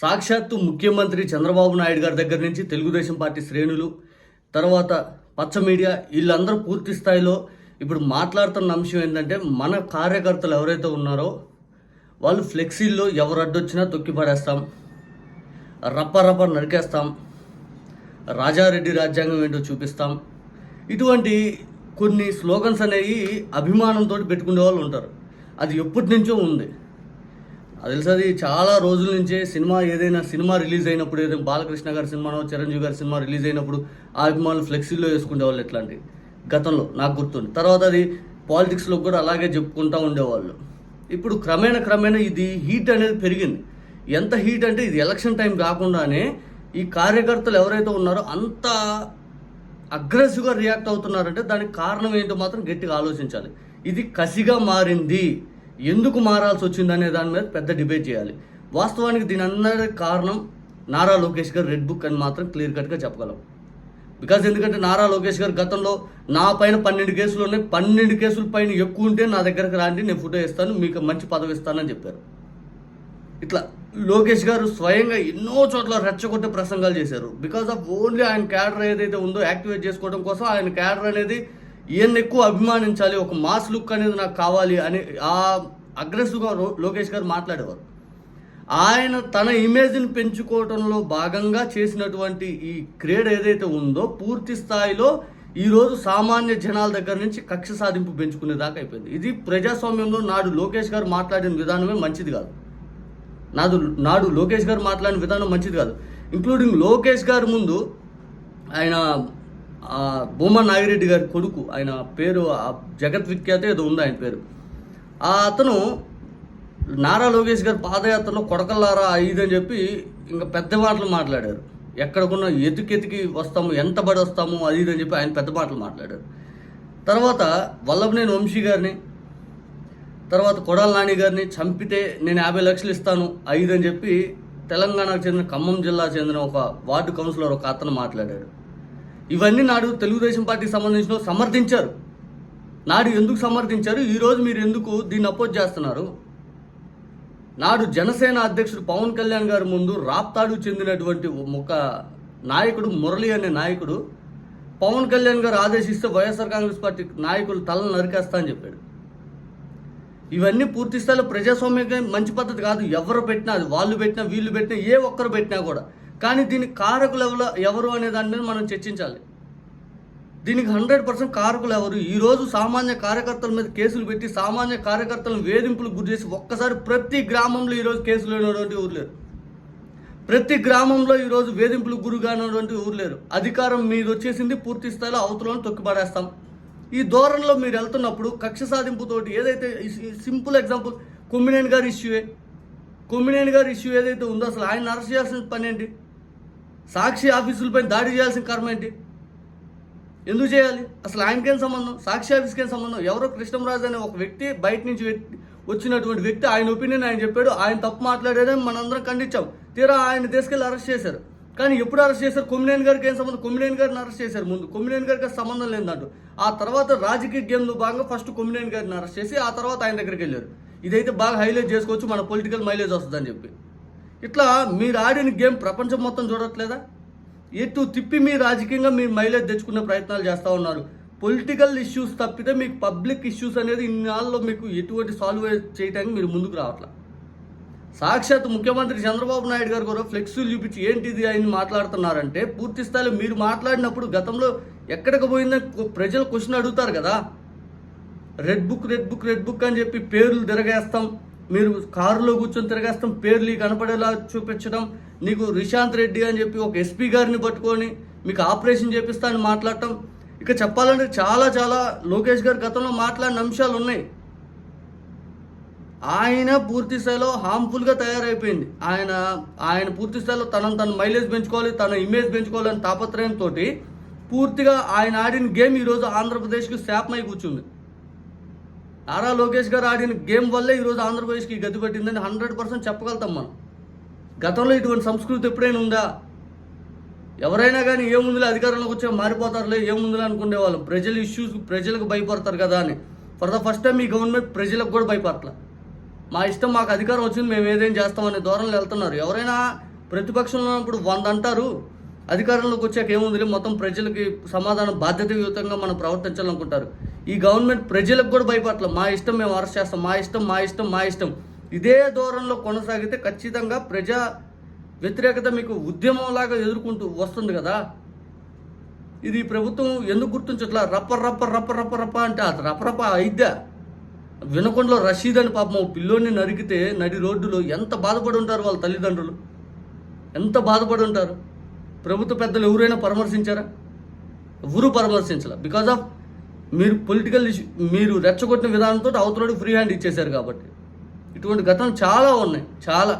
సాక్షాత్తు ముఖ్యమంత్రి చంద్రబాబు నాయుడు గారి దగ్గర నుంచి తెలుగుదేశం పార్టీ శ్రేణులు తర్వాత పచ్చ మీడియా వీళ్ళందరూ పూర్తి స్థాయిలో ఇప్పుడు మాట్లాడుతున్న అంశం ఏంటంటే మన కార్యకర్తలు ఎవరైతే ఉన్నారో వాళ్ళు ఫ్లెక్సీల్లో ఎవరు అడ్డొచ్చినా తొక్కి పడేస్తాం రప్ప రప్ప నరికేస్తాం రాజారెడ్డి రాజ్యాంగం ఏంటో చూపిస్తాం. ఇటువంటి కొన్ని స్లోగన్స్ అనేవి అభిమానంతో పెట్టుకునే వాళ్ళు ఉంటారు. అది ఎప్పటి నుంచో ఉంది. అది తెలుసు అది చాలా రోజుల నుంచే సినిమా ఏదైనా సినిమా రిలీజ్ అయినప్పుడు ఏదైనా బాలకృష్ణ గారి సినిమానో చిరంజీవి గారి సినిమా రిలీజ్ అయినప్పుడు ఆ అభిమానులు ఫ్లెక్సీలో వేసుకునేవాళ్ళు ఎట్లాంటి? గతంలో నాకు గుర్తుంది. తర్వాత అది పాలిటిక్స్లో కూడా అలాగే చెప్పుకుంటూ ఉండేవాళ్ళు. ఇప్పుడు క్రమేణా క్రమేణా ఇది హీట్ అనేది పెరిగింది. ఎంత హీట్ అంటే ఇది ఎలక్షన్ టైం కాకుండానే ఈ కార్యకర్తలు ఎవరైతే ఉన్నారో అంత అగ్రెసివ్గా రియాక్ట్ అవుతున్నారంటే దానికి కారణం ఏంటో మాత్రం గట్టిగా ఆలోచించాలి. ఇది కసిగా మారింది. ఎందుకు మారాల్సి వచ్చింది అనే దాని మీద పెద్ద డిబేట్ చేయాలి. వాస్తవానికి దీని అందరి కారణం నారా లోకేష్ గారు రెడ్ బుక్ అని మాత్రం క్లియర్ కట్గా చెప్పగలం. బికాజ్ ఎందుకంటే నారా లోకేష్ గారు గతంలో నా పైన పన్నెండు కేసులు ఉన్నాయి పన్నెండు కేసుల పైన ఎక్కువ ఉంటే నా దగ్గరకు రాండి నేను ఫోటో ఇస్తాను మీకు మంచి పదవి ఇస్తానని చెప్పారు. ఇట్లా లోకేష్ గారు స్వయంగా ఎన్నో చోట్ల రెచ్చగొట్టే ప్రసంగాలు చేశారు. బికాస్ ఆఫ్ ఓన్లీ ఆయన క్యాడర్ ఏదైతే ఉందో యాక్టివేట్ చేసుకోవడం కోసం ఆయన క్యాడర్ అనేది ఈయన్ని ఎక్కువ అభిమానించాలి ఒక మాస్ లుక్ అనేది నాకు కావాలి అని ఆ అగ్రెసివ్గా లోకేష్ గారు మాట్లాడేవారు. ఆయన తన ఇమేజ్ని పెంచుకోవడంలో భాగంగా చేసినటువంటి ఈ క్రీడ ఏదైతే ఉందో పూర్తి స్థాయిలో ఈరోజు సామాన్య జనాల దగ్గర నుంచి కక్ష సాధింపు పెంచుకునే దాకా అయిపోయింది. ఇది ప్రజాస్వామ్యంలో నాడు లోకేష్ గారు మాట్లాడిన విధానమే మంచిది కాదు. నాడు నాడు లోకేష్ గారు మాట్లాడిన విధానం మంచిది కాదు. ఇంక్లూడింగ్ లోకేష్ గారి ముందు ఆయన భూమా నాగిరెడ్డి గారి కొడుకు ఆయన పేరు ఆ జగత్ విఖ్యాత ఏదో ఉంది ఆయన పేరు. ఆ అతను నారా లోకేష్ గారి పాదయాత్రలో కొడకల్లారా ఇది అని చెప్పి ఇంకా పెద్ద మాటలు మాట్లాడారు. ఎక్కడికున్నా ఎతికెతికి వస్తాము ఎంత పడి వస్తాము అది ఇది అని చెప్పి ఆయన పెద్ద మాటలు మాట్లాడారు. తర్వాత వల్లభనేని వంశీ గారిని తర్వాత కొడాల నాని గారిని చంపితే నేను యాభై లక్షలు ఇస్తాను ఐదు అని చెప్పి తెలంగాణకు చెందిన ఖమ్మం జిల్లా చెందిన ఒక వార్డు కౌన్సిలర్ ఒక అతను మాట్లాడాడు. ఇవన్నీ నాడు తెలుగుదేశం పార్టీకి సంబంధించిన సమర్థించారు. నాడు ఎందుకు సమర్థించారు? ఈరోజు మీరు ఎందుకు దీన్ని అపోజ్ చేస్తున్నారు? నాడు జనసేన అధ్యక్షుడు పవన్ కళ్యాణ్ గారి ముందు రాప్తాడు చెందినటువంటి ఒక నాయకుడు మురళి అనే నాయకుడు పవన్ కళ్యాణ్ గారు ఆదేశిస్తే వైఎస్ఆర్ కాంగ్రెస్ పార్టీ నాయకులు తలను నరికేస్తా అని చెప్పాడు. ఇవన్నీ పూర్తి స్థాయిలో ప్రజాస్వామ్యంగా మంచి పద్ధతి కాదు. ఎవరు పెట్టినా అది వాళ్ళు పెట్టినా వీళ్ళు పెట్టినా ఏ ఒక్కరు పెట్టినా కూడా కానీ దీనికి కారకులు ఎవరు ఎవరు అనే దాని మీద మనం చర్చించాలి. దీనికి హండ్రెడ్ పర్సెంట్ కారకులు ఎవరు? ఈరోజు సామాన్య కార్యకర్తల మీద కేసులు పెట్టి సామాన్య కార్యకర్తలను వేధింపులు గురి చేసి ఒక్కసారి ప్రతి గ్రామంలో ఈరోజు కేసులు లేనటువంటి ఊరు లేరు. ప్రతి గ్రామంలో ఈరోజు వేధింపులకు గురిగానటువంటి ఊరు లేరు. అధికారం మీద వచ్చేసింది పూర్తి స్థాయిలో అవతలను తొక్కిపడేస్తాం ఈ ధోరణిలో మీరు వెళ్తున్నప్పుడు కక్ష సాధింపుతోటి ఏదైతే సింపుల్ ఎగ్జాంపుల్ కొమ్మినేని గారి ఇష్యూయే. కొమ్మినేని గారి ఇష్యూ ఏదైతే ఉందో అసలు ఆయన అరెస్ట్ చేయాల్సిన పని ఏంటి? సాక్షి ఆఫీసులపై దాడి చేయాల్సిన కర్మ ఏంటి? ఎందుకు చేయాలి? అసలు ఆయనకేం సంబంధం? సాక్షి ఆఫీస్కేం సంబంధం? ఎవరో కృష్ణంరాజు అనే ఒక వ్యక్తి బయట నుంచి వచ్చినటువంటి వ్యక్తి ఆయన ఒపీనియన్ ఆయన చెప్పాడు. ఆయన తప్పు మాట్లాడాడని మనందరం ఖండించాం. తీరా ఆయన తీసుకెళ్ళి అరెస్ట్ చేశారు. కానీ ఎప్పుడు అరెస్ట్ చేశారు? కొమ్మినేని గారికి ఏం సంబంధం? కొమ్మినేని గారిని అరెస్ట్ చేశారు ముందు. కొమ్మినేని గారికి సంబంధం లేదంటూ. ఆ తర్వాత రాజకీయ గేమ్లో భాగంగా ఫస్ట్ కొమ్మినేని గారిని అరెస్ట్ చేసి ఆ తర్వాత ఆయన దగ్గరికి వెళ్ళారు. ఇదైతే బాగా హైలైట్ చేసుకోవచ్చు. మన పొలిటికల్ మైలేజ్ వస్తుందని చెప్పి. ఇట్లా మీరు ఆడిన గేమ్ ప్రపంచం మొత్తం చూడట్లేదా? ఎటు తిప్పి మీ రాజకీయంగా మీరు మైలేజ్ తెచ్చుకునే ప్రయత్నాలు చేస్తూ ఉన్నారు. పొలిటికల్ ఇష్యూస్ తప్పితే మీకు పబ్లిక్ ఇష్యూస్ అనేది ఇన్నాళ్ళలో మీకు ఎటువంటి సాల్వ్ చేయడానికి మీరు ముందుకు రావట్లా? సాక్షాత్ ముఖ్యమంత్రి చంద్రబాబు నాయుడు గారు కూడా ఫ్లెక్సీలు చూపించి ఏంటిది అని మాట్లాడుతున్నారంటే పూర్తి స్థాయిలో మీరు మాట్లాడినప్పుడు గతంలో ఎక్కడికి పోయిందని ప్రజలు క్వశ్చన్ అడుగుతారు కదా. Red book red book red book అని చెప్పి పేర్లు తిరగేస్తాం. మీరు కారులో కూర్చొని తిరగేస్తాం పేర్లు కనపడేలా చూపించడం నీకు రిశాంత్ రెడ్డి అని చెప్పి ఒక ఎస్పీ గారిని పట్టుకొని మీకు ఆపరేషన్ చేపిస్తా అని మాట్లాడటం. ఇక చెప్పాలంటే చాలా చాలా లోకేష్ గారు గతంలో మాట్లాడిన అంశాలు ఉన్నాయి. ఆయన పూర్తి స్థాయిలో హార్మ్ఫుల్గా తయారైపోయింది. ఆయన ఆయన పూర్తి స్థాయిలో తనను తన మైలేజ్ పెంచుకోవాలి తన ఇమేజ్ పెంచుకోవాలని తాపత్రయంతో పూర్తిగా ఆయన ఆడిన గేమ్ ఈరోజు ఆంధ్రప్రదేశ్కి శాపమై కూర్చుంది. నారా లోకేష్ గారు ఆడిన గేమ్ వల్లే ఈరోజు ఆంధ్రప్రదేశ్కి గతి పట్టిందని హండ్రెడ్ పర్సెంట్ చెప్పగలుగుతాం మనం. గతంలో ఇటువంటి సంస్కృతి ఎప్పుడైనా ఉందా? ఎవరైనా కానీ ఏముందిలే అధికారంలోకి వచ్చే మారిపోతారులే ఏముందిలే అనుకునే వాళ్ళం. ప్రజల ఇష్యూస్ ప్రజలకు భయపడతారు కదా అని. ఫర్ ద ఫస్ట్ టైం ఈ గవర్నమెంట్ ప్రజలకు కూడా భయపడట్ల. మా ఇష్టం మాకు అధికారం వచ్చింది మేము ఏదేం చేస్తామనే ధోరణిలో వెళ్తున్నారు. ఎవరైనా ప్రతిపక్షంలో ఉన్నప్పుడు వంద అంటారు అధికారంలోకి వచ్చాక ఏముంది మొత్తం ప్రజలకి సమాధానం బాధ్యతాయుతంగా మనం ప్రవర్తించాలనుకుంటారు. ఈ గవర్నమెంట్ ప్రజలకు కూడా భయపట్ల మా ఇష్టం మేము అరెస్ట్ చేస్తాం. మా ఇష్టం మా ఇష్టం మా ఇష్టం. ఇదే ధోరణిలో కొనసాగితే ఖచ్చితంగా ప్రజా వ్యతిరేకత మీకు ఉద్యమంలాగా ఎదుర్కొంటూ వస్తుంది కదా? ఇది ప్రభుత్వం ఎందుకు గుర్తించట్లా? రప్ప రప్ప రప్ప రప్ప రప్ప అంటే అది రపరప ఐద్య అయిద్దా? వినకొండలో రషీద్ అని పాపం పిల్లోని నరికితే నడి రోడ్డులో ఎంత బాధపడి ఉంటారు వాళ్ళ తల్లిదండ్రులు? ఎంత బాధపడి ఉంటారు? ప్రభుత్వ పెద్దలు ఎవరైనా పరామర్శించారా? ఎవరు పరామర్శించాల? బికాజ్ ఆఫ్ మీరు పొలిటికల్ ఇష్యూ మీరు రెచ్చగొట్టిన విధానంతో అవతలకి ఫ్రీ హ్యాండ్ ఇచ్చేశారు కాబట్టి. ఇటువంటి గతం చాలా ఉన్నాయి చాలా.